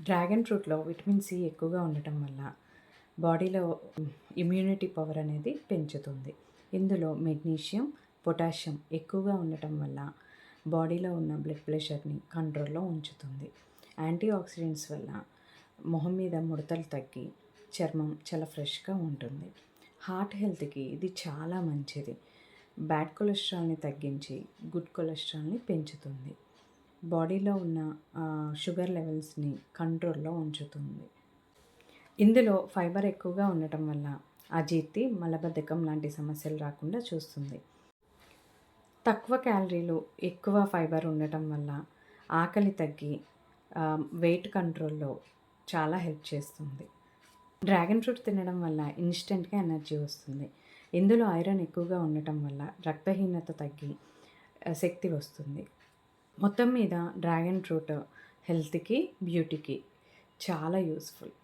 Dragon ఫ్రూట్లో vitamin C ఎక్కువగా ఉండటం వల్ల బాడీలో ఇమ్యూనిటీ పవర్ అనేది పెంచుతుంది. ఇందులో మెగ్నీషియం పొటాషియం ఎక్కువగా ఉండటం వల్ల బాడీలో ఉన్న బ్లడ్ ప్రెషర్ని కంట్రోల్లో ఉంచుతుంది. యాంటీ ఆక్సిడెంట్స్ వల్ల మొహం మీద ముడతలు తగ్గి చర్మం చాలా ఫ్రెష్గా ఉంటుంది. హార్ట్ హెల్త్కి ఇది చాలా మంచిది. బ్యాడ్ కొలెస్ట్రాల్ని తగ్గించి గుడ్ కొలెస్ట్రాల్ని పెంచుతుంది. బాడీలో ఉన్న షుగర్ లెవెల్స్ని కంట్రోల్లో ఉంచుతుంది. ఇందులో ఫైబర్ ఎక్కువగా ఉండటం వల్ల అజీర్తి మలబద్ధకం లాంటి సమస్యలు రాకుండా చూస్తుంది. తక్కువ క్యాలరీలు ఎక్కువ ఫైబర్ ఉండటం వల్ల ఆకలి తగ్గి వెయిట్ కంట్రోల్లో చాలా హెల్ప్ చేస్తుంది. డ్రాగన్ ఫ్రూట్ తినడం వల్ల ఇన్స్టెంట్గా ఎనర్జీ వస్తుంది. ఇందులో ఐరన్ ఎక్కువగా ఉండటం వల్ల రక్తహీనత తగ్గి శక్తి వస్తుంది. మొత్తం మీద డ్రాగన్ ఫ్రూట్ హెల్త్కి బ్యూటీకి చాలా యూస్ఫుల్.